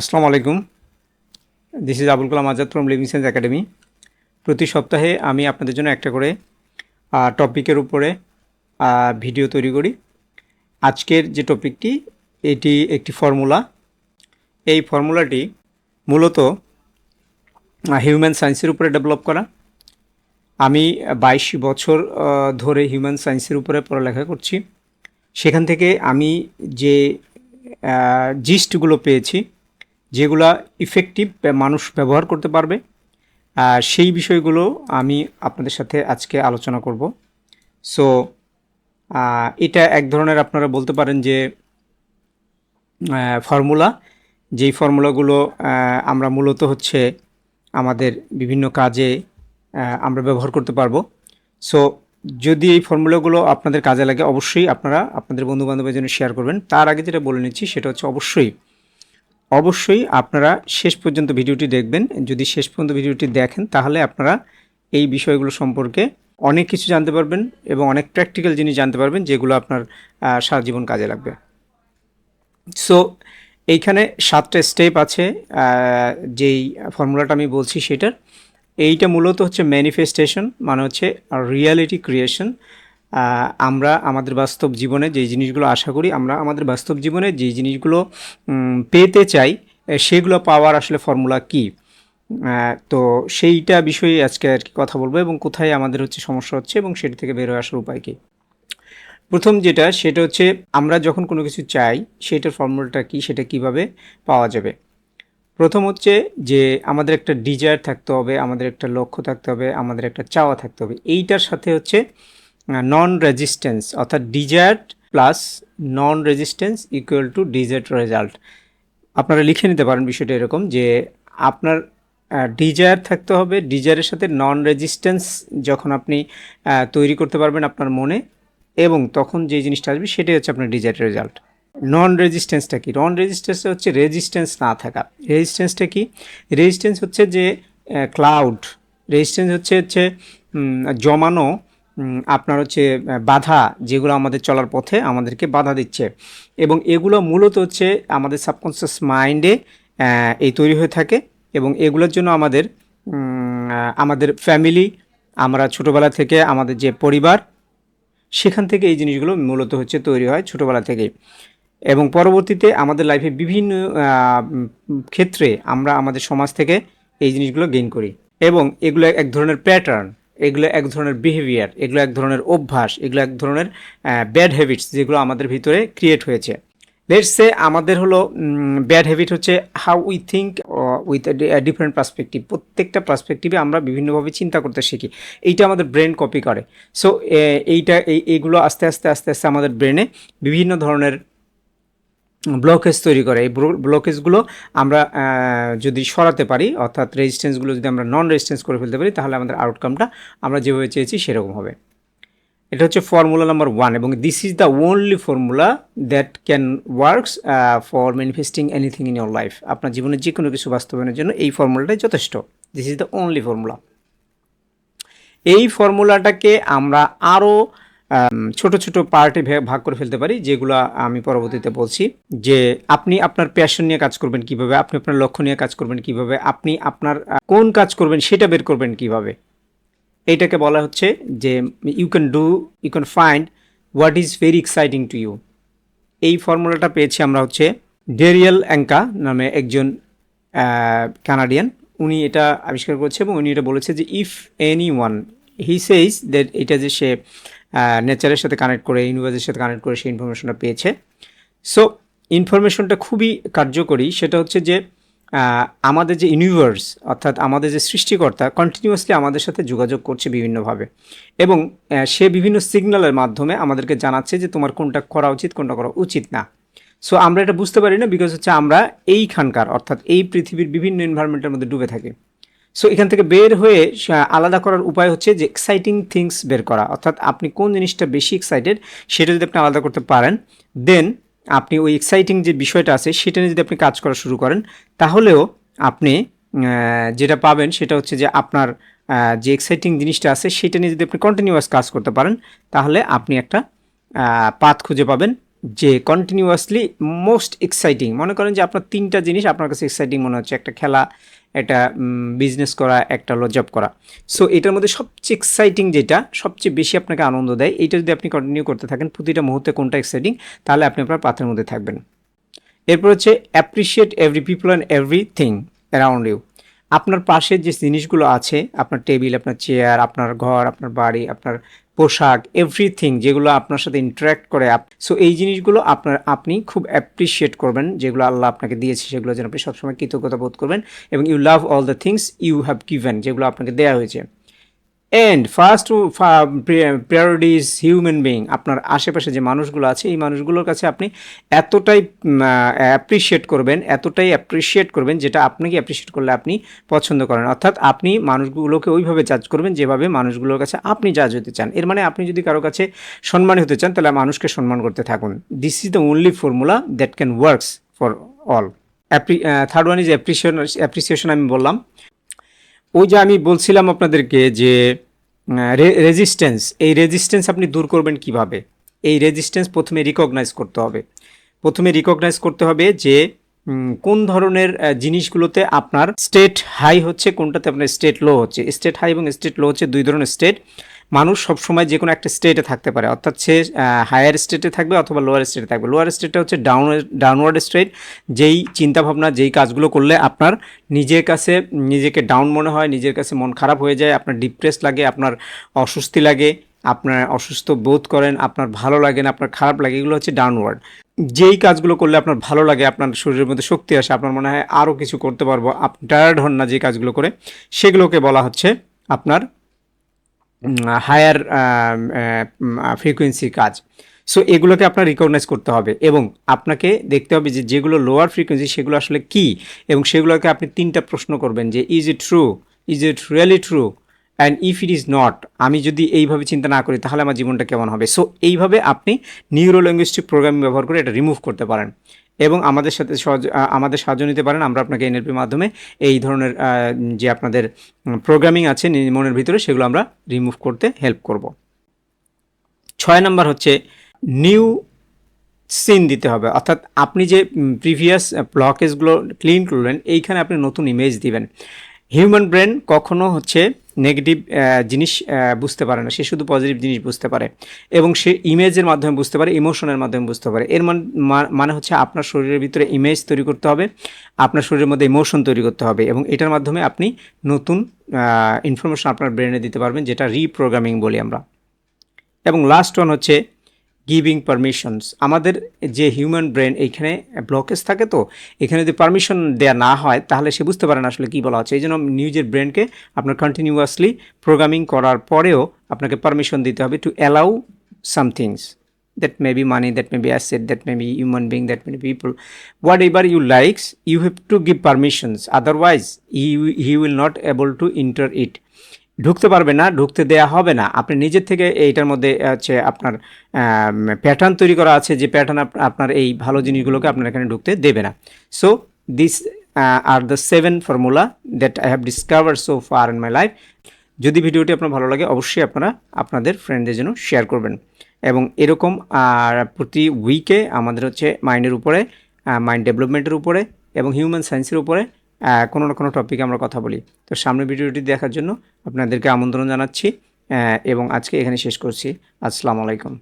আসসালামু আলাইকুম। This is Abul Kalam Azad from living science academy প্রতি সপ্তাহে আমি আপনাদের জন্য একটা করে টপিকের উপরে ভিডিও তৈরি করি। আজকের যে টপিকটি এটি একটি ফর্মুলা এই ফর্মুলাটি মূলত হিউম্যান সায়েন্সের উপরে ডেভেলপ করা। আমি বাইশ বছর ধরে হিউম্যান সায়েন্সের উপরে পড়ালেখা করছি। সেখান থেকে আমি যে জিস্টগুলো পেয়েছি যেগুলা ইফেক্টিভ মানুষ ব্যবহার করতে পারবে। সেই বিষয়গুলো আমি আপনাদের সাথে আজকে আলোচনা করব। সো এটা এক ধরনের আপনারা বলতে পারেন যে ফর্মুলা যেই ফর্মুলাগুলো আমরা মূলত হচ্ছে আমাদের বিভিন্ন কাজে আমরা ব্যবহার করতে পারব। সো যদি এই ফর্মুলাগুলো আপনাদের কাজে লাগে, অবশ্যই আপনারা আপনাদের বন্ধু বান্ধবের জন্য শেয়ার করবেন। তার আগে যেটা বলে নিচ্ছি, সেটা হচ্ছে অবশ্যই অবশ্যই আপনারা শেষ পর্যন্ত ভিডিওটি দেখবেন। যদি শেষ পর্যন্ত ভিডিওটি দেখেন, তাহলে আপনারা এই বিষয়গুলো সম্পর্কে অনেক কিছু জানতে পারবেন এবং অনেক প্র্যাকটিক্যাল জিনিস জানতে পারবেন, যেগুলো আপনার সারা জীবন কাজে লাগবে। সো এইখানে সাতটা স্টেপ আছে যেই ফর্মুলাটা আমি বলছি সেটার। এইটা মূলত হচ্ছে ম্যানিফেস্টেশন মানে হচ্ছে রিয়ালিটি ক্রিয়েশন আমরা আমাদের বাস্তব জীবনে যেই জিনিসগুলো আশা করি, আমরা আমাদের বাস্তব জীবনে যেই জিনিসগুলো পেতে চাই সেগুলো পাওয়ার আসলে ফর্মুলা কী? তো সেইটা বিষয়ে আজকে আর কি কথা বলব এবং কোথায় আমাদের হচ্ছে সমস্যা হচ্ছে এবং সেটা থেকে বের হয়ে আসার উপায় কী? প্রথম যেটা, সেটা হচ্ছে আমরা যখন কোনো কিছু চাই, সেটার ফর্মুলাটা কি, সেটা কীভাবে পাওয়া যাবে? প্রথম হচ্ছে যে আমাদের একটা ডিজায়ার থাকতে হবে, আমাদের একটা লক্ষ্য থাকতে হবে, আমাদের একটা চাওয়া থাকতে হবে। এইটার সাথে হচ্ছে নন রেজিস্ট্যান্স অর্থাৎ desire plus non resistance equal to desire result আপনারা লিখে নিতে পারেন বিষয়টা এরকম যে আপনার ডিজায়ার থাকতে হবে ডিজায়ারের সাথে নন রেজিস্ট্যান্স যখন আপনি তৈরি করতে পারবেন আপনার মনে, এবং তখন যে জিনিসটা আসবে সেটাই হচ্ছে আপনার ডিজায়ার রেজাল্ট নন রেজিস্ট্যান্সটা কি? নন রেজিস্ট্যান্সটা হচ্ছে রেজিস্ট্যান্স না থাকা। রেজিস্ট্যান্সটা কি? রেজিস্ট্যান্স হচ্ছে যে ক্লাউড রেজিস্ট্যান্স হচ্ছে হচ্ছে জমানো আপনার হচ্ছে বাধা যেগুলো আমাদের চলার পথে আমাদেরকে বাধা দিচ্ছে। এবং এগুলো মূলত হচ্ছে আমাদের সাবকনসিয়াস মাইন্ডে এই তৈরি হয়ে থাকে এবং এগুলোর জন্য আমাদের আমাদের ফ্যামিলি আমরা ছোটোবেলা থেকে আমাদের যে পরিবার, সেখান থেকে এই জিনিসগুলো মূলত হচ্ছে তৈরি হয় ছোটোবেলা থেকেই এবং পরবর্তীতে আমাদের লাইফে বিভিন্ন ক্ষেত্রে আমরা আমাদের সমাজ থেকে এই জিনিসগুলো গেইন করি। এবং এগুলো এক ধরনের প্যাটার্ন এগুলো এক ধরনের বিহেভিয়ার এগুলো এক ধরনের অভ্যাস, এগুলো এক ধরনের ব্যাড হ্যাবিটস যেগুলো আমাদের ভিতরে ক্রিয়েট হয়েছে। লেটস সে আমাদের হলো ব্যাড হ্যাবিট হচ্ছে how we think with different perspective প্রত্যেকটা পার্সপেক্টিভে আমরা বিভিন্নভাবে চিন্তা করতে শিখি। এইটা আমাদের ব্রেন কপি করে। সো এইটা, এই এইগুলো আস্তে আস্তে আস্তে আস্তে আমাদের ব্রেনে বিভিন্ন ধরনের ব্লকেজ তৈরি করে। এই ব্লকেজগুলো আমরা যদি সরাতে পারি, অর্থাৎ রেজিস্ট্যান্সগুলো যদি আমরা নন রেজিস্ট্যান্স করে ফেলতে পারি, তাহলে আমাদের আউটকামটা আমরা যেভাবে চেয়েছি সেরকম হবে। এটা হচ্ছে ফর্মুলা নাম্বার ওয়ান এবং this is the only formula that can works for manifesting anything in your life আপনার জীবনে যে কোনো কিছু বাস্তবায়নের জন্য এই ফর্মুলাটাই যথেষ্ট। This is the only formula এই ফর্মুলাটাকে আমরা আরও ছোট ছোট পার্টে ভাগ করে ফেলতে পারি, যেগুলো আমি পরবর্তীতে বলছি। যে আপনি আপনার প্যাশন নিয়ে কাজ করবেন কীভাবে, আপনি আপনার লক্ষ্য নিয়ে কাজ করবেন কীভাবে, আপনি আপনার কোন কাজ করবেন সেটা বের করবেন কীভাবে। এইটাকে বলা হচ্ছে যে you can do you can find what is very exciting to you এই ফর্মুলাটা পেয়েছি আমরা হচ্ছে ডেরিয়াল অ্যাঙ্কা নামে একজন কানাডিয়ান উনি এটা আবিষ্কার করেছে এবং উনি এটা বলেছে যে if anyone he says that এটা যে সে নেচারের সাথে কানেক্ট করে ইউনিভার্সের সাথে কানেক্ট করে সেই ইনফরমেশনটা পেয়েছে। সো ইনফরমেশনটা খুবই কার্যকরী। সেটা হচ্ছে যে আমাদের যে ইউনিভার্স অর্থাৎ আমাদের যে সৃষ্টিকর্তা কন্টিনিউয়াসলি আমাদের সাথে যোগাযোগ করছে বিভিন্নভাবে। এবং সে বিভিন্ন সিগন্যালের মাধ্যমে আমাদেরকে জানাচ্ছে যে, তোমার কোনটা করা উচিত, কোনটা করা উচিত না। সো আমরা এটা বুঝতে পারি না বিকজ হচ্ছে আমরা এইখানকার, অর্থাৎ এই পৃথিবীর বিভিন্ন এনভায়রনমেন্টের মধ্যে ডুবে থাকি। সো এখান থেকে বের হয়ে আলাদা করার উপায় হচ্ছে যে এক্সাইটিং থিংস বের করা। অর্থাৎ আপনি কোন জিনিসটা বেশি এক্সাইটেড সেটা যদি আপনি আলাদা করতে পারেন দেন আপনি ওই এক্সাইটিং যে বিষয়টা আছে সেটা নিয়ে যদি আপনি কাজ করা শুরু করেন, তাহলেও আপনি যেটা পাবেন সেটা হচ্ছে যে আপনার যে এক্সাইটিং জিনিসটা আছে সেটা নিয়ে যদি আপনি কন্টিনিউয়াস কাজ করতে পারেন, তাহলে আপনি একটা পাথ খুঁজে পাবেন। যে কন্টিনিউয়াসলি মোস্ট এক্সাইটিং মনে করেন যে আপনার তিনটা জিনিস আপনার কাছে এক্সাইটিং মনে হচ্ছে, একটা খেলা, একটা বিজনেস করা, একটা হলো জব করা। সো এটার মধ্যে সবচেয়ে এক্সাইটিং যেটা, সবচেয়ে বেশি আপনাকে আনন্দ দেয়, এটা যদি আপনি কন্টিনিউ করতে থাকেন, প্রতিটা মুহূর্তে কোনটা এক্সাইটিং তাহলে আপনি আপনার পাথের মধ্যে থাকবেন। এরপর হচ্ছে appreciate every people and everything around you আপনার পাশে যে জিনিসগুলো আছে, আপনার টেবিল, আপনার চেয়ার, আপনার ঘর, আপনার বাড়ি, আপনার পোশাক এভরিথিং যেগুলো আপনার সাথে ইন্টারাক্ট করে সো এই জিনিসগুলো আপনার, আপনি খুব অ্যাপ্রিসিয়েট করবেন, যেগুলো আল্লাহ আপনাকে দিয়েছে, সেগুলো যেন আপনি সবসময় কৃতজ্ঞতা বোধ করবেন এবং you love all the things you have given যেগুলো আপনাকে দেওয়া হয়েছে। And first priority is human being আপনার আশেপাশে যে মানুষগুলো আছে, এই মানুষগুলোর কাছে আপনি এতটাই অ্যাপ্রিসিয়েট করবেন, এতটাই অ্যাপ্রিসিয়েট করবেন যেটা আপনাকে অ্যাপ্রিসিয়েট করলে আপনি পছন্দ করেন। অর্থাৎ আপনি মানুষগুলোকে ওইভাবে জাজ করবেন যেভাবে মানুষগুলোর কাছে আপনি জাজ হতে চান। এর মানে আপনি যদি কারও কাছে সম্মানী হতে চান, তাহলে মানুষকে সম্মান করতে থাকুন। This is the only formula that can works for all third one is appreciation appreciation আমি বললাম। ওই যে আমি বলছিলাম আপনাদেরকে যে রেজিস্ট্যান্স এই রেজিস্ট্যান্স আপনি দূর করবেন কীভাবে? এই রেজিস্ট্যান্স প্রথমে রিকগনাইজ করতে হবে। প্রথমে রিকগনাইজ করতে হবে যে কোন ধরনের জিনিসগুলোতে আপনার স্টেট হাই হচ্ছে, কোনটাতে আপনার স্টেট লো হচ্ছে। স্টেট হাই এবং স্টেট লো হচ্ছে দুই ধরনের স্টেট মানুষ সবসময় যে কোনো একটা স্টেটে থাকতে পারে। অর্থাৎ সে হায়ার স্টেটে থাকবে অথবা লোয়ার স্টেটে থাকবে। লোয়ার স্টেটটা হচ্ছে ডাউন ডাউনওয়ার্ড স্টেট যেই চিন্তাভাবনা, যেই কাজগুলো করলে আপনার নিজের কাছে, নিজেকে ডাউন মনে হয়, নিজের কাছে মন খারাপ হয়ে যায়, আপনার ডিপ্রেস লাগে, আপনার অস্বস্তি লাগে, আপনার অসুস্থ বোধ করেন, আপনার ভালো লাগে না, আপনার খারাপ লাগে, এগুলো হচ্ছে ডাউনওয়ার্ড যেই কাজগুলো করলে আপনার ভালো লাগে, আপনার শরীরের মধ্যে শক্তি আসে, আপনার মনে হয় আরও কিছু করতে পারব, আপনি টায়ার্ড হন না যে কাজগুলো করে, সেগুলোকে বলা হচ্ছে আপনার হায়ার ফ্রিকোয়েন্সির কাজ। সো এগুলোকে আপনার রিকগনাইজ করতে হবে এবং আপনাকে দেখতে হবে যে যেগুলো লোয়ার ফ্রিকোয়েন্সি সেগুলো আসলে কি? এবং সেগুলোকে আপনি তিনটা প্রশ্ন করবেন যে is it true is it really true and if it is not আমি যদি এইভাবে চিন্তা না করি, তাহলে আমার জীবনটা কেমন হবে? সো এইভাবে আপনি নিউরো ল্যাঙ্গুয়েজটিক প্রোগ্রামিং ব্যবহার করে এটা রিমুভ করতে পারেন। এবং আমাদের সাথে আমাদের সাহায্য নিতে পারেন। আমরা আপনাকে এনএলপির মাধ্যমে এই ধরনের যে আপনাদের প্রোগ্রামিং আছে মনের ভিতরে, সেগুলো আমরা রিমুভ করতে হেল্প করব। ছয় নাম্বার হচ্ছে নিউ সিন দিতে হবে। অর্থাৎ আপনি যে প্রিভিয়াস ব্লকেজগুলো ক্লিন করলেন, এইখানে আপনি নতুন ইমেজ দিবেন। হিউম্যান ব্রেন কখনো হচ্ছে নেগেটিভ জিনিস বুঝতে পারে না। সে শুধু পজিটিভ জিনিস বুঝতে পারে। এবং সে ইমেজের মাধ্যমে বুঝতে পারে ইমোশনের মাধ্যমে বুঝতে পারে। এর মান- হচ্ছে আপনার শরীরের ভিতরে ইমেজ তৈরি করতে হবে, আপনার শরীরের মধ্যে ইমোশন তৈরি করতে হবে এবং এটার মাধ্যমে আপনি নতুন ইনফরমেশন আপনার ব্রেনে দিতে পারবেন, যেটা রিপ্রোগ্রামিং বলি আমরা। এবং লাস্ট ওয়ান হচ্ছে গিভিং পারমিশনস আমাদের যে হিউম্যান ব্রেন এইখানে ব্লকেজ থাকে তো, এখানে যদি পারমিশন দেওয়া না হয়, তাহলে সে বুঝতে পারে না আসলে কী বলা হচ্ছে। এই জন্য নিউজের ব্রেনকে আপনার কন্টিনিউয়াসলি প্রোগ্রামিং করার পরেও আপনাকে পারমিশন দিতে হবে to allow somethings that may be money that may be asset that may be human being that may be people whatever you likes you have to give permissions otherwise you he will not able to enter it ঢুকতে পারবে না, ঢুকতে দেয়া হবে না। আপনি নিজের থেকে এইটার মধ্যে হচ্ছে আপনার প্যাটার্ন তৈরি করা আছে যে প্যাটার্ন আপনার এই ভালো জিনিসগুলোকে আপনার এখানে ঢুকতে দেবে না। So this are the seven formula that I have discover so far in my life যদি ভিডিওটি আপনার ভালো লাগে, অবশ্যই আপনারা আপনাদের ফ্রেন্ডদের জন্য শেয়ার করবেন। এবং এরকম আর প্রতি উইকে আমাদের হচ্ছে মাইন্ডের উপরে মাইন্ড ডেভেলপমেন্টের উপরে এবং হিউম্যান সায়েন্সের উপরে কোনো না কোনো টপিকে আমরা কথা বলি। তো সামনের ভিডিওটি দেখার জন্য আপনাদেরকে আমন্ত্রণ জানাচ্ছি এবং আজকে এখানে শেষ করছি। আসসালামু আলাইকুম।